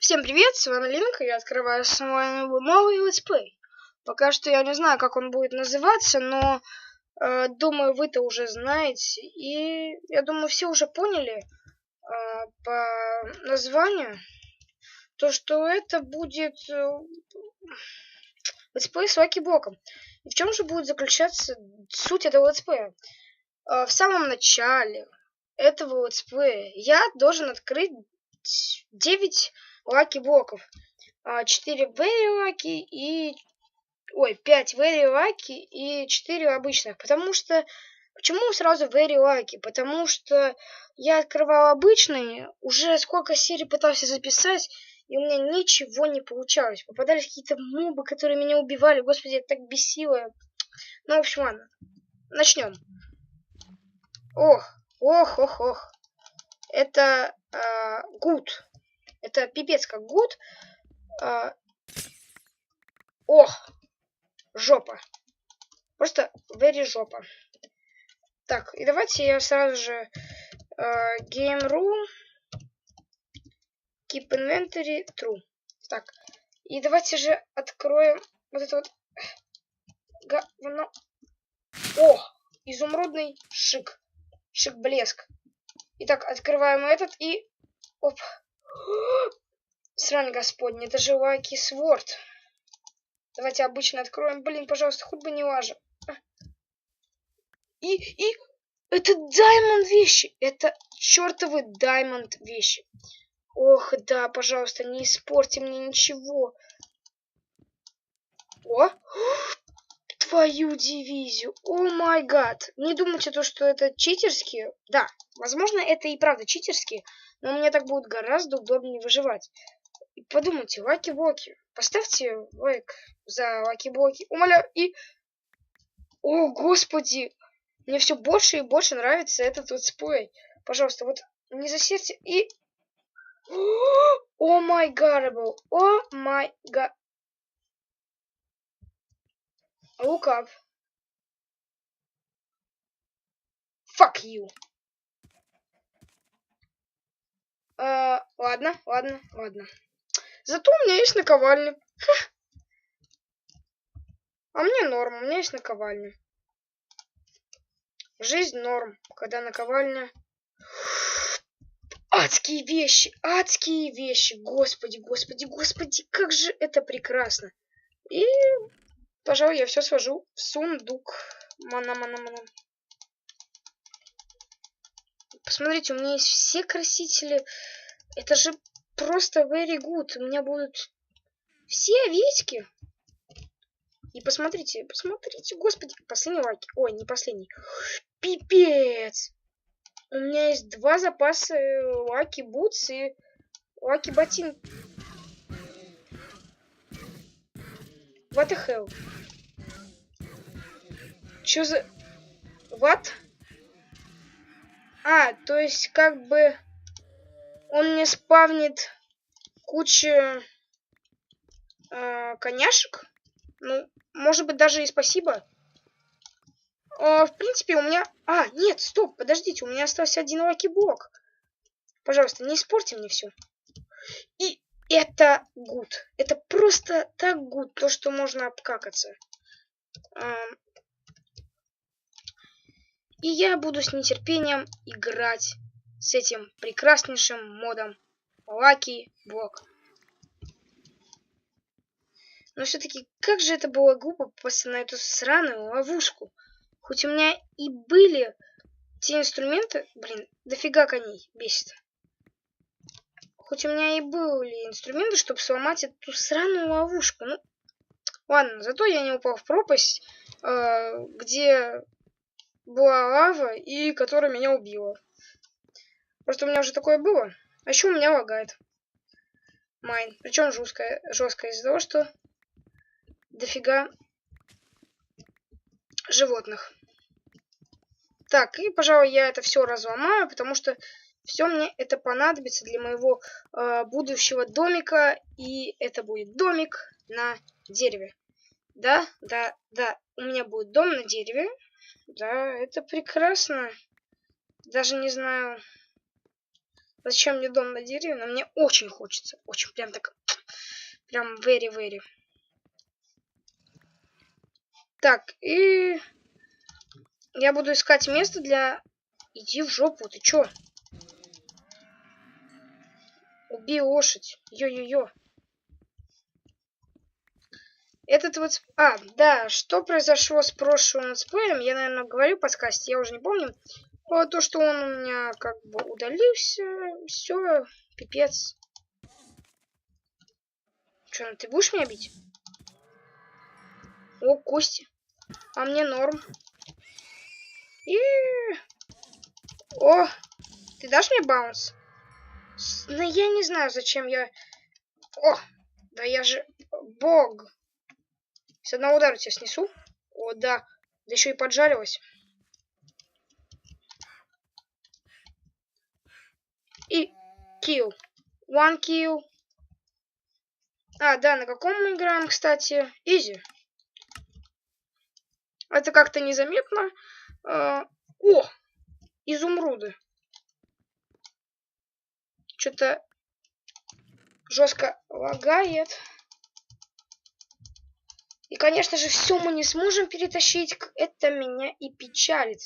Всем привет, с вами Линка, я открываю свой новый летсплей. Пока что я не знаю, как он будет называться, но э, думаю, вы-то уже знаете. И я думаю, все уже поняли э, по названию, то что это будет э, летсплей с Лаки-блоком. И в чем же будет заключаться суть этого летсплея? Э, в самом начале этого летсплея я должен открыть 9 лаки блоков. 4 very лаки и... Ой, 5 very лаки и 4 обычных. Потому что... Почему сразу very лаки? Потому что я открывал обычные, уже сколько серий пытался записать, и у меня ничего не получалось. Попадались какие-то мобы, которые меня убивали. Господи, это так бесило. Ну, в общем, ладно. Начнем. Ох, ох, ох, ох. Это э, гуд. Это пипец как гуд. А... Ох! Жопа. Просто very жопа. Так, и давайте я сразу же uh, game.ru keep inventory true. Так, и давайте же откроем вот это вот говно. О, изумрудный шик. Шик-блеск. Итак, открываем этот и... Оп. Срань господня, это же Лаки Сворд. Давайте обычно откроем. Блин, пожалуйста, хоть бы не лажа. И, и, это Даймонд вещи. Это чертовы Даймонд вещи. Ох, да, пожалуйста, не испорти мне ничего. О, твою дивизию. О май гад. Не думайте то, что это читерские. Да, возможно, это и правда читерские, но мне так будет гораздо удобнее выживать. Подумайте, лаки-блоки. Поставьте лайк за лаки-блоки. Умоляю. И... О, господи! Мне все больше и больше нравится этот вот спой. Пожалуйста, вот не засерьте. И... О май гарабл. О май га... Look. Fuck you. Uh, ладно, ладно, ладно. Зато у меня есть наковальня. Ха. А мне норм, у меня есть наковальня. Жизнь норм, когда наковальня... Адские вещи, адские вещи. Господи, господи, господи, как же это прекрасно. И, пожалуй, я все свожу в сундук. Мана-мана-мана. Посмотрите, у меня есть все красители. Это же просто very good. У меня будут все овечки. И посмотрите, посмотрите, господи, последний лайк. Ой, не последний. Пипец. У меня есть два запаса лаки бутс и лаки ботин. What the hell? Чё за... What? А, то есть как бы он не спавнит кучу э, коняшек. Ну, может быть, даже и спасибо. Э, в принципе, у меня... А, нет, стоп, подождите, у меня остался один лаки-блок. Пожалуйста, не испорти мне все. И это гуд. Это просто так гуд, то, что можно обкакаться. И я буду с нетерпением играть с этим прекраснейшим модом Lucky Block. Но все-таки, как же это было глупо попасться на эту сраную ловушку. Хоть у меня и были те инструменты... Блин, дофига коней, бесит. Хоть у меня и были инструменты, чтобы сломать эту сраную ловушку. Ну, ладно, зато я не упал в пропасть, э, где была лава и которая меня убила. Просто у меня уже такое было. А еще у меня лагает. Майн. Причем жесткая, жесткая из-за того, что дофига животных. Так, и, пожалуй, я это все разломаю, потому что все мне это понадобится для моего э, будущего домика. И это будет домик на дереве. Да, да, да. У меня будет дом на дереве. Да, это прекрасно. Даже не знаю, Зачем мне дом на дереве? Но мне очень хочется. Очень прям так. Прям very-very. Так, и... Я буду искать место для... Иди в жопу, ты чё? Убей лошадь. Йо-йо-йо. Этот вот... А, да, что произошло с прошлым летсплеем, я, наверное, говорю в подкасте, я уже не помню. Но то, что он у меня как бы удалился, все, пипец. Че, ну ты будешь меня бить? О, кости. А мне норм. И... О, ты дашь мне баунс? Ну, я не знаю, зачем я... О, да я же бог. С одного удара тебя снесу. О, да. Да еще и поджарилась. И kill. One kill. А, да, на каком мы играем, кстати? Изи. Это как-то незаметно. А, о! Изумруды. Что-то жестко лагает. И, конечно же, все мы не сможем перетащить. Это меня и печалит.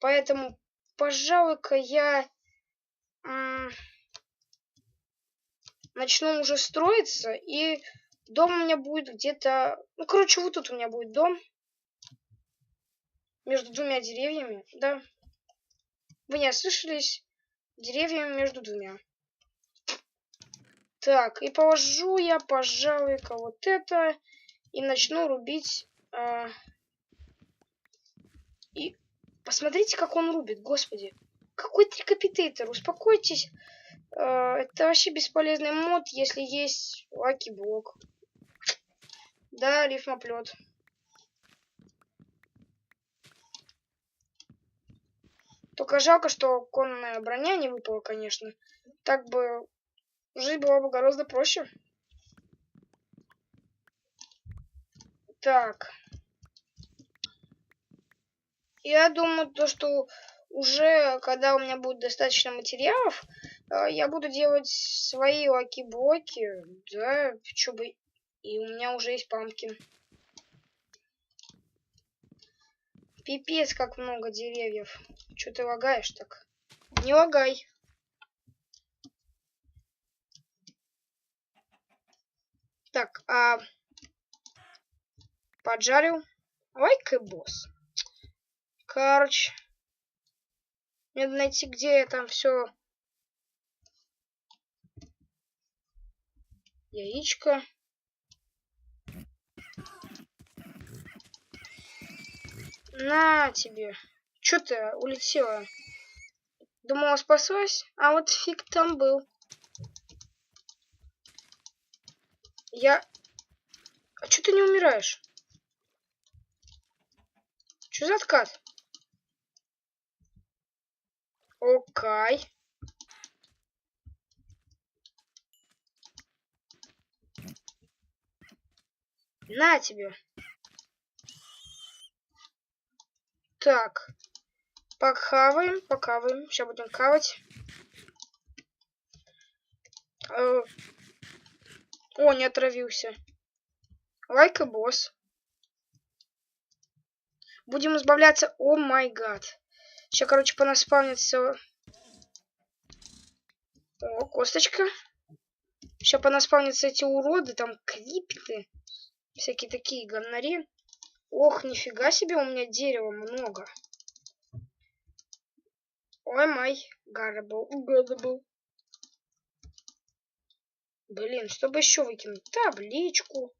Поэтому, пожалуй-ка, я начну уже строиться. И дом у меня будет где-то... Ну, короче, вот тут у меня будет дом. Между двумя деревьями, да. Вы не ослышались? Деревьями между двумя. Так, и положу я, пожалуй-ка, вот это. И начну рубить. Э, и посмотрите, как он рубит, господи. Какой трикапитейтер, успокойтесь. Э, это вообще бесполезный мод, если есть лаки-блок. Да, рифмоплет. Только жалко, что конная броня не выпала, конечно. Так бы Жизнь была бы гораздо проще. Так. Я думаю, то, что уже, когда у меня будет достаточно материалов, э, я буду делать свои лаки-блоки. Да, что бы... И у меня уже есть пампкин. Пипец, как много деревьев. Что ты лагаешь так? Не лагай. Так, а... Поджарил. Ой-ка, босс. Короче. Мне надо найти, где я там все. Яичко. На тебе. Чё ты улетела? Думала, спаслась? А вот фиг там был. Я... А что ты не умираешь? Что за откат? Окей. На тебе. Так. Покаваем, покаваем. Сейчас будем кавать. О, не отравился. Лайк и босс. Будем избавляться. О май гад. Сейчас, короче, понаспавнится... О, косточка. Сейчас понаспавнятся эти уроды, там крипты. Всякие такие говнари. Ох, нифига себе, у меня дерева много. Ой май, гадабл, гадабл. Блин, чтобы еще выкинуть? Табличку.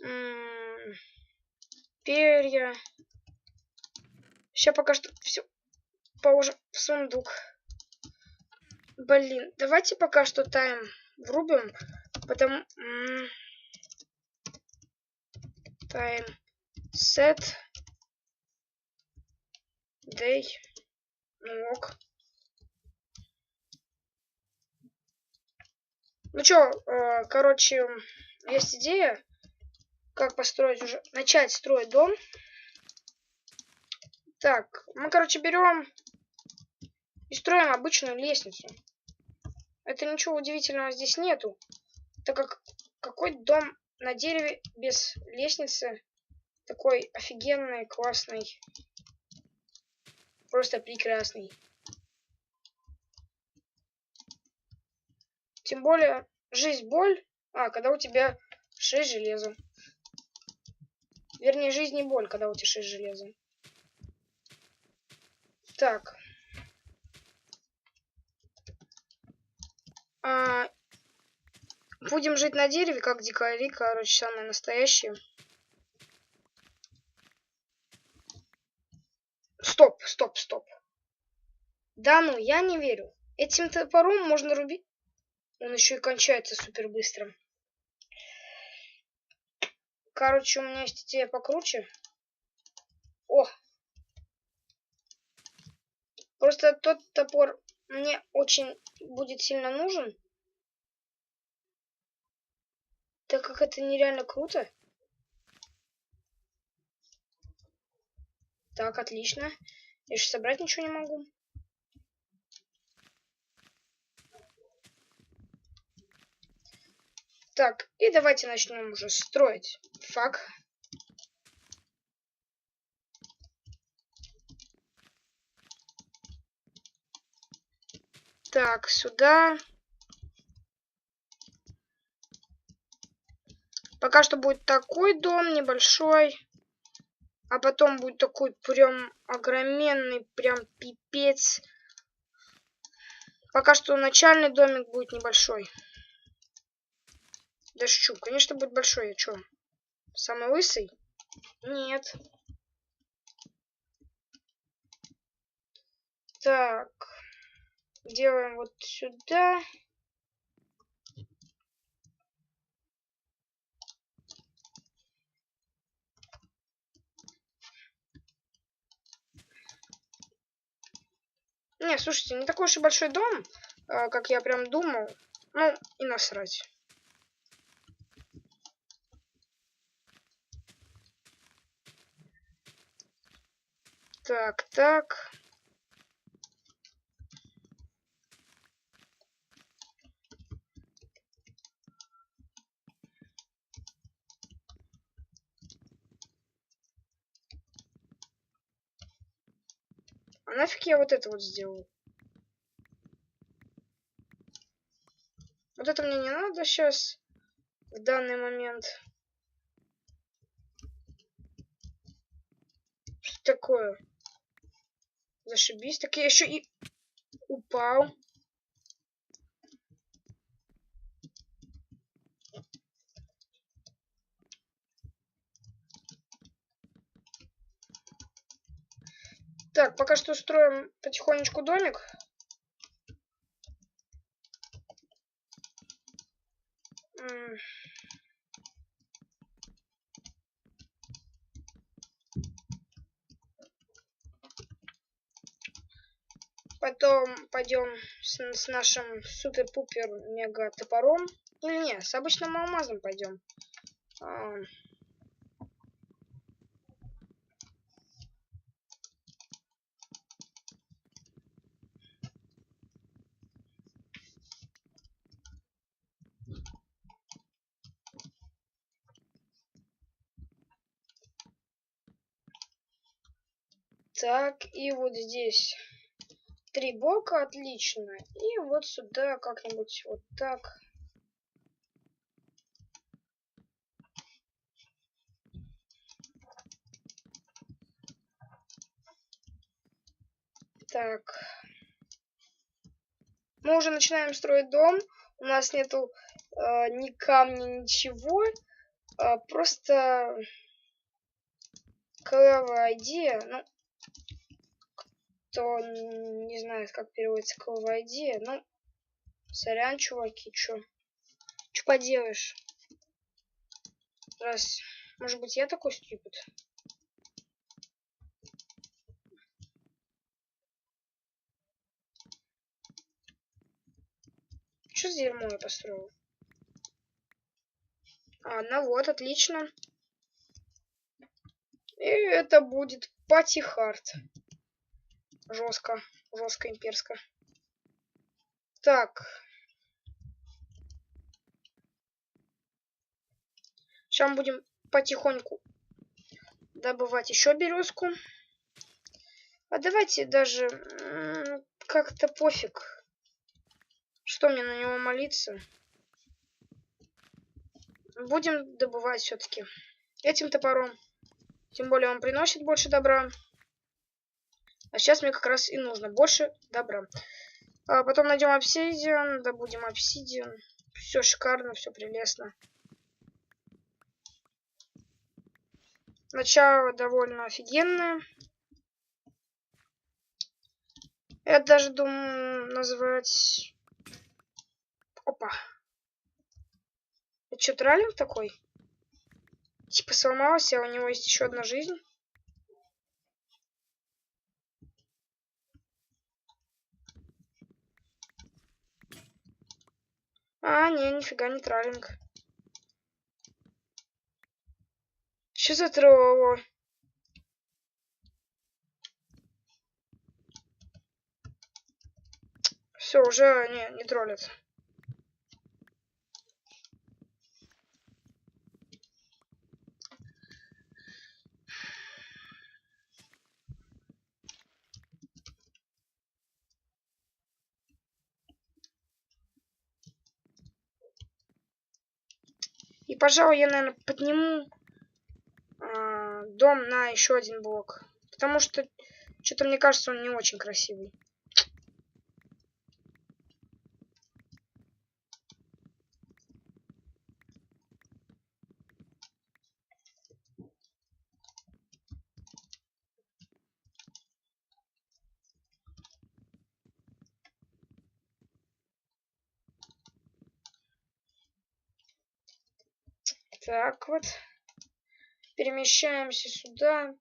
М -м перья. Сейчас пока что все положим в сундук. Блин, давайте пока что тайм врубим, потому... Тайм set day. Ну ок. Ну чё, э, короче, есть идея, как построить уже, начать строить дом. Так, мы, короче, берем и строим обычную лестницу. Это ничего удивительного здесь нету, так как какой дом на дереве без лестницы такой офигенный, классный, просто прекрасный. Тем более, жизнь боль, а, когда у тебя 6 железа. Вернее, жизнь не боль, когда у тебя 6 железа. Так. А, будем жить на дереве, как дикари, короче, самые настоящие. Стоп, стоп, стоп. Да ну, я не верю. Этим топором можно рубить... Он еще и кончается супер быстро. Короче, у меня есть идея покруче. О! Просто тот топор мне очень будет сильно нужен. Так как это нереально круто. Так, отлично. Я же собрать ничего не могу. Так, и давайте начнем уже строить фак. Так, сюда. Пока что будет такой дом небольшой. А потом будет такой прям огроменный, прям пипец. Пока что начальный домик будет небольшой. Да шучу. Конечно, будет большой. Я чё? Самый лысый? Нет. Так. Делаем вот сюда. Не, слушайте, не такой уж и большой дом, а, как я прям думал. Ну, и насрать. Так, так. А нафиг я вот это вот сделал? Вот это мне не надо сейчас, в данный момент. Что такое? Зашибись. Так я еще и упал. Так, пока что строим потихонечку домик. Потом пойдем с, с нашим супер-пупер мега топором. Или не, с обычным алмазом пойдем. А... Так, и вот здесь три блока, отлично. И вот сюда как-нибудь вот так. Так. Мы уже начинаем строить дом. У нас нету э, ни камня, ничего. Э, просто клевая идея. Ну, кто не знает, как переводится клевая идея, ну, сорян, чуваки, чё? Чё поделаешь? Раз, может быть, я такой стюпид? Что за дерьмо я построил? А, ну вот, отлично. И это будет пати хард. Жестко. Жестко имперско. Так. Сейчас будем потихоньку добывать еще березку. А давайте даже как-то пофиг. Что мне на него молиться? Будем добывать все-таки этим топором. Тем более он приносит больше добра. А сейчас мне как раз и нужно больше добра. А потом найдем обсидиан, добудем обсидиан. Все шикарно, все прелестно. Начало довольно офигенное. Я даже думаю называть... Опа. Это что, тралинг такой? Типа сломался, а у него есть еще одна жизнь. А, не, нифига не тралинг. Что за тролло? Все, уже не, не троллят. Пожалуй, я, наверное, подниму э, дом на еще один блок. Потому что, что-то мне кажется, он не очень красивый. Так вот. Перемещаемся сюда.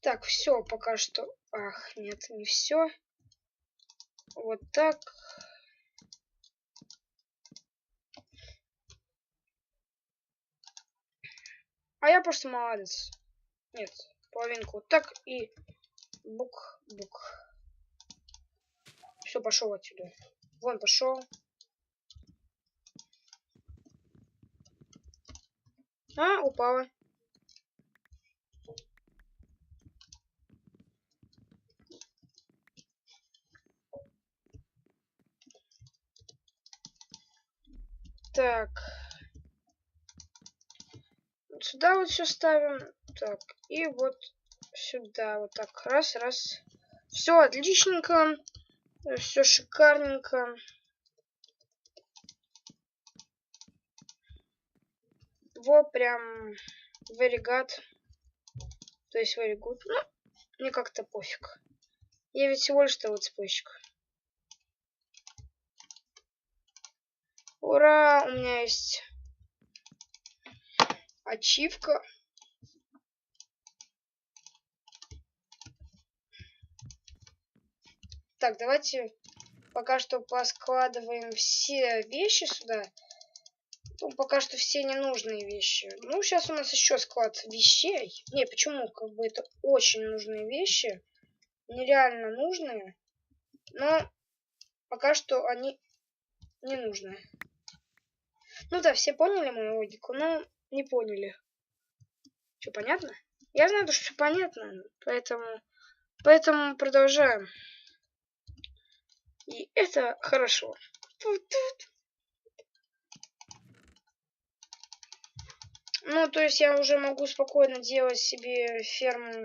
Так, все пока что. Ах, нет, не все. Вот так. А я просто молодец. Нет, половинку вот так и бук-бук. Все, пошел отсюда. Вон пошел. А, упала. Так. Сюда вот все ставим. Так, и вот сюда вот так. Раз, раз. Все отличненько. Все шикарненько. Вот прям good. То есть good. Ну, мне как-то пофиг. Я ведь всего лишь вот спойщик. Ура! У меня есть ачивка. Так, давайте пока что поскладываем все вещи сюда. Ну, пока что все ненужные вещи. Ну, сейчас у нас еще склад вещей. Не, почему? Как бы это очень нужные вещи. Нереально нужные. Но пока что они не нужны. Ну да, все поняли мою логику, но не поняли. Что, понятно? Я знаю, что все понятно, поэтому, поэтому продолжаем. И это хорошо. Ну, то есть я уже могу спокойно делать себе ферму.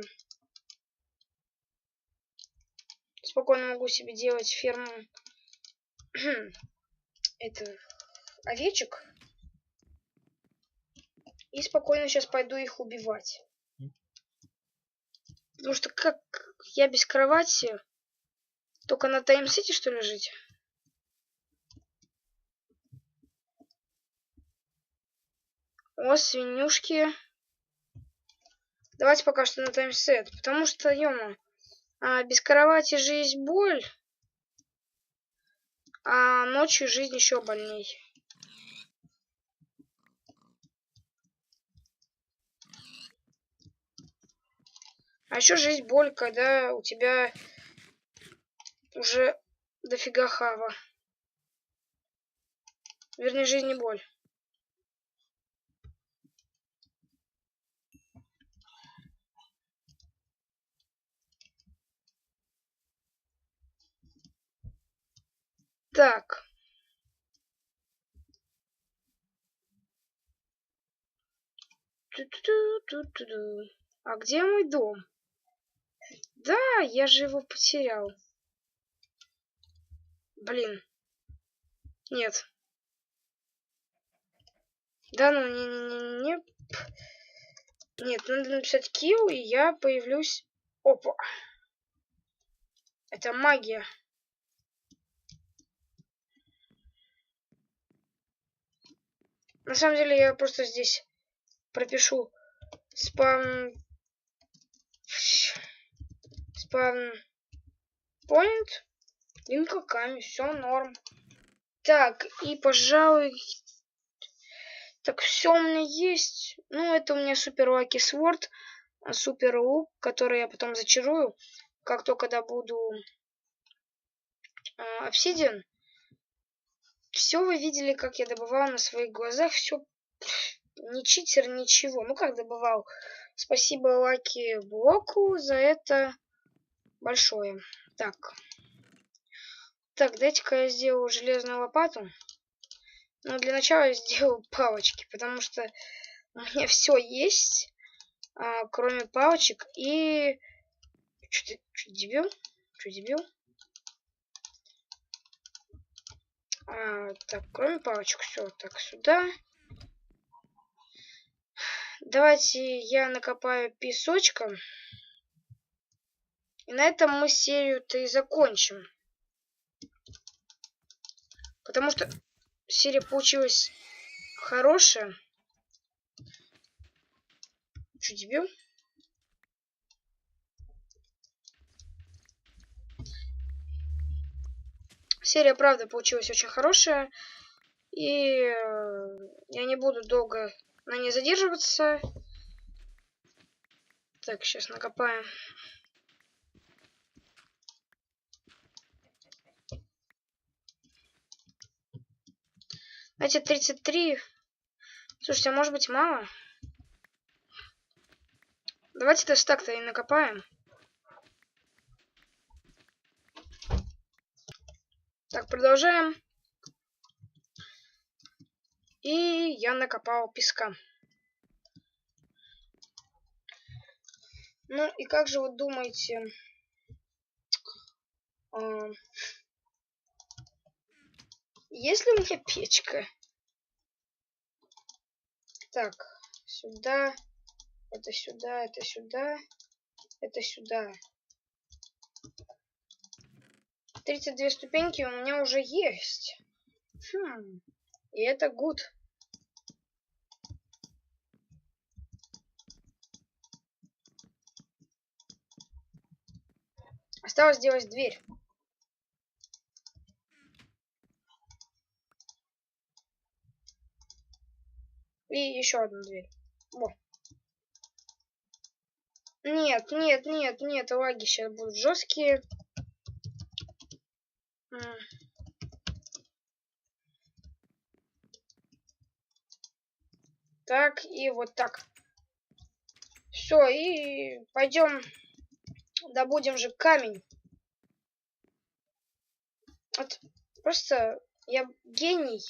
Спокойно могу себе делать ферму это овечек. И спокойно сейчас пойду их убивать. Потому что как я без кровати? Только на Тайм-Сити, что ли, жить? О, свинюшки. Давайте пока что на таймсет. Потому что, ё а, без кровати жизнь боль. А ночью жизнь еще больней. А еще жизнь боль, когда у тебя уже дофига хава. Вернее, жизнь не боль. Так. А где мой дом? Да, я же его потерял. Блин. Нет. Да, ну не, не, не. Нет, надо написать kill, и я появлюсь. Опа. Это магия. На самом деле я просто здесь пропишу спам спам point инкаками все норм так и пожалуй так все у меня есть ну это у меня супер лаки сворд супер лук который я потом зачарую как только добуду обсидиан все вы видели, как я добывал на своих глазах. Все не читер, ничего. Ну как добывал? Спасибо Лаки Блоку за это большое. Так. Так, дайте-ка я сделаю железную лопату. Но для начала я сделаю палочки, потому что у меня все есть, а, кроме палочек. И... Что ты, что, дебил? Что, дебил? А, так, кроме палочек, все, так, сюда. Давайте я накопаю песочком. И на этом мы серию-то и закончим. Потому что серия получилась хорошая. Что, дебил? Серия, правда, получилась очень хорошая. И э, я не буду долго на ней задерживаться. Так, сейчас накопаем. Знаете, 33. Слушайте, а может быть мало? Давайте это стак-то и накопаем. Так, продолжаем. И я накопал песка. Ну и как же вы думаете... Э, есть ли у меня печка? Так, сюда, это сюда, это сюда, это сюда. 32 ступеньки у меня уже есть. Хм. И это гуд. Осталось сделать дверь. И еще одну дверь. Во. Нет, нет, нет, нет, лаги сейчас будут жесткие. Так, и вот так. Все, и пойдем добудем же камень. Вот просто я гений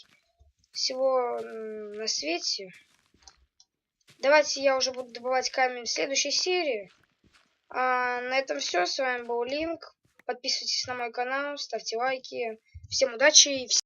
всего на свете. Давайте я уже буду добывать камень в следующей серии. А на этом все. С вами был Линк. Подписывайтесь на мой канал, ставьте лайки. Всем удачи и всем